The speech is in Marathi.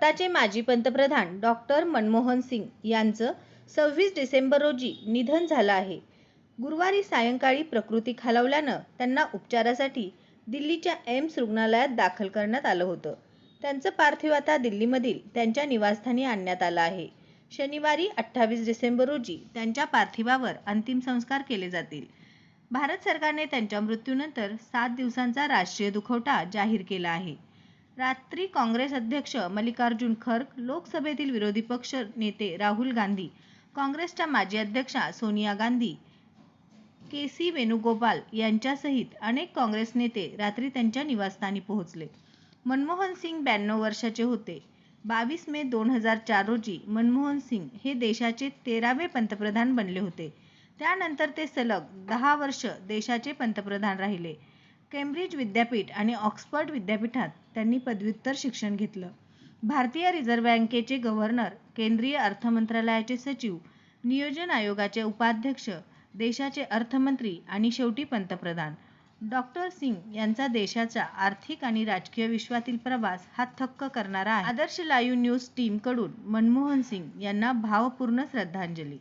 भारताचे माजी पंतप्रधान डॉक्टर मनमोहन सिंग यांचं सव्वीस डिसेंबर रोजी निधन झालं आहे. गुरुवारी सायंकाळी प्रकृती खालावल्यानं त्यांना उपचारासाठी दिल्लीच्या एम्स रुग्णालयात दाखल करण्यात आलं होतं. त्यांचं पार्थिव आता दिल्लीमधील त्यांच्या निवासस्थानी आणण्यात आलं आहे. शनिवारी अठ्ठावीस डिसेंबर रोजी त्यांच्या पार्थिवावर अंतिम संस्कार केले जातील. भारत सरकारने त्यांच्या मृत्यूनंतर सात दिवसांचा राष्ट्रीय दुखवटा जाहीर केला आहे. रात्री काँग्रेस अध्यक्ष मल्लिकार्जुन खर्गे, लोकसभेतील विरोधी पक्ष नेते राहुल गांधी, काँग्रेसच्या माजी अध्यक्षा सोनिया गांधी, के. सी. वेणुगोपाल यांच्यासहित अनेक काँग्रेस नेते रात्री त्यांच्या निवासस्थानी पोहोचले. मनमोहन सिंग ब्याण्णव वर्षांचे होते. बावीस मे दोन हजार चार रोजी मनमोहन सिंग हे देशाचे तेरावे पंतप्रधान बनले होते. त्यानंतर ते सलग दहा वर्षे देशाचे पंतप्रधान राहिले. केम्ब्रिज विद्यापीठ आणि ऑक्सफर्ड विद्यापीठात त्यांनी पदव्युत्तर शिक्षण घेतलं. भारतीय रिझर्व्ह बँकेचे गव्हर्नर, केंद्रीय अर्थमंत्रालयाचे सचिव, नियोजन आयोगाचे उपाध्यक्ष, देशाचे अर्थमंत्री आणि शेवटी पंतप्रधान. डॉक्टर सिंग यांचा देशाच्या आर्थिक आणि राजकीय विश्वातील प्रवास हा थक्क करणारा आहे. आदर्श लाईव्ह न्यूज टीमकडून मनमोहन सिंग यांना भावपूर्ण श्रद्धांजली.